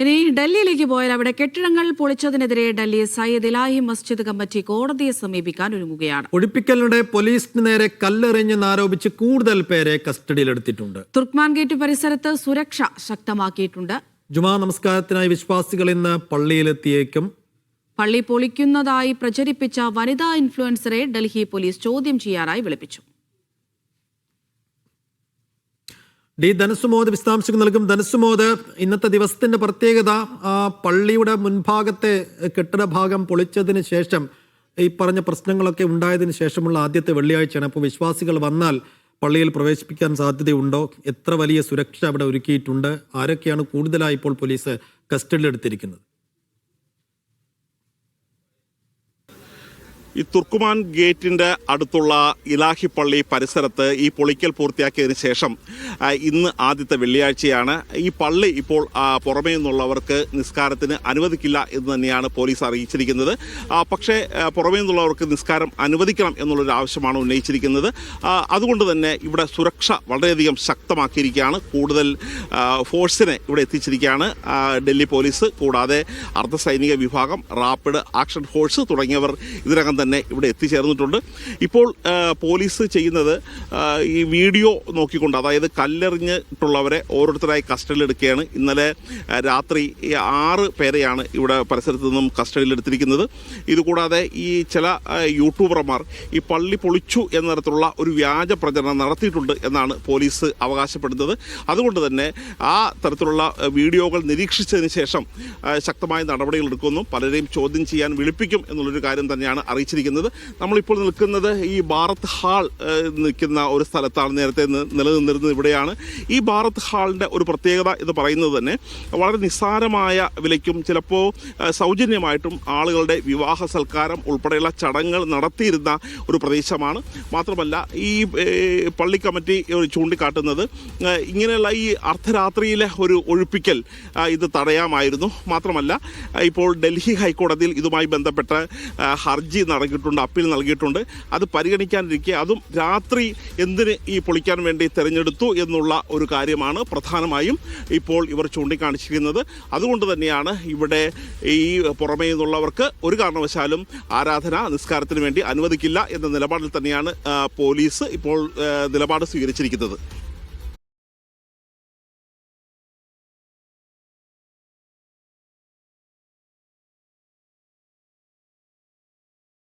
ഇനി ഡൽഹിയിലേക്ക് പോയാൽ അവിടെ കെട്ടിടങ്ങൾ പൊളിച്ചതിനെതിരെ ഡൽഹി സയ്യിദ് ഇലാഹി മസ്ജിദ് കമ്മിറ്റി കോടതിയെ സമീപിക്കാൻ ഒരുങ്ങുകയാണ്. ഒഴിപ്പിക്കലിനിടെ പോലീസിന് നേരെ കല്ലെറിഞ്ഞെന്നാരോപിച്ച് കൂടുതൽ പേരെ കസ്റ്റഡിയിലെടുത്തിട്ടുണ്ട്. തുർക്മാൻ ഗേറ്റ് പരിസരത്ത് സുരക്ഷ ശക്തമാക്കിയിട്ടുണ്ട്. ജുമാ നമസ്കാരത്തിനായി വിശ്വാസികൾ ഇന്ന് പള്ളിയിലെത്തിയേക്കും. പള്ളി പൊളിക്കുന്നതായി പ്രചരിപ്പിച്ച വനിതാ ഇൻഫ്ലുവൻസറെ ഡൽഹി പോലീസ് ചോദ്യം ചെയ്യാനായി വിളിപ്പിച്ചു. ഡി ധനുസുമോദ് വിശദാംശങ്ങൾ നൽകും. ധനുസുമോദ് ഇന്നത്തെ ദിവസത്തിന്റെ പ്രത്യേകത പള്ളിയുടെ മുൻഭാഗത്തെ കെട്ടിട ഭാഗം പൊളിച്ചതിന് ശേഷം ഈ പറഞ്ഞ പ്രശ്നങ്ങളൊക്കെ ഉണ്ടായതിനു ശേഷമുള്ള ആദ്യത്തെ വെള്ളിയാഴ്ചയാണ്. അപ്പോൾ വിശ്വാസികൾ വന്നാൽ പള്ളിയിൽ പ്രവേശിപ്പിക്കാൻ സാധ്യതയുണ്ടോ? എത്ര വലിയ സുരക്ഷ അവിടെ ഒരുക്കിയിട്ടുണ്ട്? ആരൊക്കെയാണ് കൂടുതലായി ഇപ്പോൾ പോലീസ് കസ്റ്റഡിയിലെടുത്തിരിക്കുന്നത്? ഈ തുർക്കുമാൻ ഗേറ്റിന്റെ അടുത്തുള്ള ഇലാഹിപ്പള്ളി പരിസരത്ത് ഈ പൊളിക്കൽ പൂർത്തിയാക്കിയതിന് ശേഷം ഇന്ന് ആദ്യത്തെ വെള്ളിയാഴ്ചയാണ്. ഈ പള്ളി ഇപ്പോൾ പുറമേ നിന്നുള്ളവർക്ക് നിസ്കാരത്തിന് അനുവദിക്കില്ല എന്ന് തന്നെയാണ് പോലീസ് അറിയിച്ചിരിക്കുന്നത്. പക്ഷേ പുറമേ നിന്നുള്ളവർക്ക് നിസ്കാരം അനുവദിക്കണം എന്നുള്ളൊരു ആവശ്യമാണ് ഉന്നയിച്ചിരിക്കുന്നത്. അതുകൊണ്ട് തന്നെ ഇവിടെ സുരക്ഷ വളരെയധികം ശക്തമാക്കിയിരിക്കുകയാണ്. കൂടുതൽ ഫോഴ്സിനെ ഇവിടെ എത്തിച്ചിരിക്കുകയാണ് ഡൽഹി പോലീസ്. കൂടാതെ അർദ്ധസൈനിക വിഭാഗം റാപ്പിഡ് ആക്ഷൻ ഫോഴ്സ് തുടങ്ങിയവർ ഇതിനകം തന്നെ ഇവിടെ എത്തിച്ചേർന്നിട്ടുണ്ട്. ഇപ്പോൾ പോലീസ് ചെയ്യുന്നത് ഈ വീഡിയോ നോക്കിക്കൊണ്ട് അതായത് കല്ലെറിഞ്ഞിട്ടുള്ളവരെ ഓരോരുത്തരായി കസ്റ്റഡിയിലെടുക്കുകയാണ്. ഇന്നലെ രാത്രി ആറ് പേരെയാണ് ഇവിടെ പരിസരത്ത് നിന്നും കസ്റ്റഡിയിലെടുത്തിരിക്കുന്നത്. ഇതുകൂടാതെ ഈ ചില യൂട്യൂബർമാർ ഈ പള്ളി പൊളിച്ചു എന്ന തരത്തിലുള്ള ഒരു വ്യാജ പ്രചരണം നടത്തിയിട്ടുണ്ട് എന്നാണ് പോലീസ് അവകാശപ്പെടുന്നത്. അതുകൊണ്ട് തന്നെ ആ തരത്തിലുള്ള വീഡിയോകൾ നിരീക്ഷിച്ചതിന് ശേഷം ശക്തമായ നടപടികൾ എടുക്കുന്നു. പലരെയും ചോദ്യം ചെയ്യാൻ വിളിപ്പിക്കും എന്നുള്ളൊരു കാര്യം തന്നെയാണ് അറിയിച്ചിരിക്കുന്നത്. നമ്മളിപ്പോൾ നിൽക്കുന്നത് ഈ ഭാരത് ഹാൾ നിൽക്കുന്ന ഒരു സ്ഥലത്താണ്. നേരത്തെ നിലനിന്നിരുന്നത് ഇവിടെയാണ്. ഈ ഭാരത് ഹാളിന്റെ ഒരു പ്രത്യേകത എന്ന് പറയുന്നത് തന്നെ വളരെ നിസ്സാരമായ വിലയ്ക്കും ചിലപ്പോൾ സൗജന്യമായിട്ടും ആളുകളുടെ വിവാഹ സൽക്കാരം ഉൾപ്പെടെയുള്ള ചടങ്ങുകൾ നടത്തിയിരുന്ന ഒരു പ്രദേശമാണ്. മാത്രമല്ല ഈ പള്ളി കമ്മിറ്റി ചൂണ്ടിക്കാട്ടുന്നത് ഇങ്ങനെയുള്ള ഈ അർദ്ധരാത്രിയിലെ ഒരു ഒഴിപ്പിക്കൽ ഇത് തടയാമായിരുന്നു. മാത്രമല്ല ഇപ്പോൾ ഡൽഹി ഹൈക്കോടതിയിൽ ഇതുമായി ബന്ധപ്പെട്ട ഹർജി ഹർജി നൽകിയിട്ടുണ്ട് അപ്പീൽ നൽകിയിട്ടുണ്ട്. അത് പരിഗണിക്കാനിരിക്കെ അതും രാത്രി എന്തിന് ഈ പൊളിക്കാൻ വേണ്ടി തിരഞ്ഞെടുത്തു എന്നുള്ള ഒരു കാര്യമാണ് പ്രധാനമായും ഇപ്പോൾ ഇവർ ചൂണ്ടിക്കാണിച്ചിരിക്കുന്നത്. അതുകൊണ്ട് തന്നെയാണ് ഇവിടെ ഈ പുറമേ നിന്നുള്ളവർക്ക് ഒരു കാരണവശാലും ആരാധന നിസ്കാരത്തിന് വേണ്ടി അനുവദിക്കില്ല എന്ന നിലപാടിൽ തന്നെയാണ് പോലീസ് ഇപ്പോൾ നിലപാട് സ്വീകരിച്ചിരിക്കുന്നത്.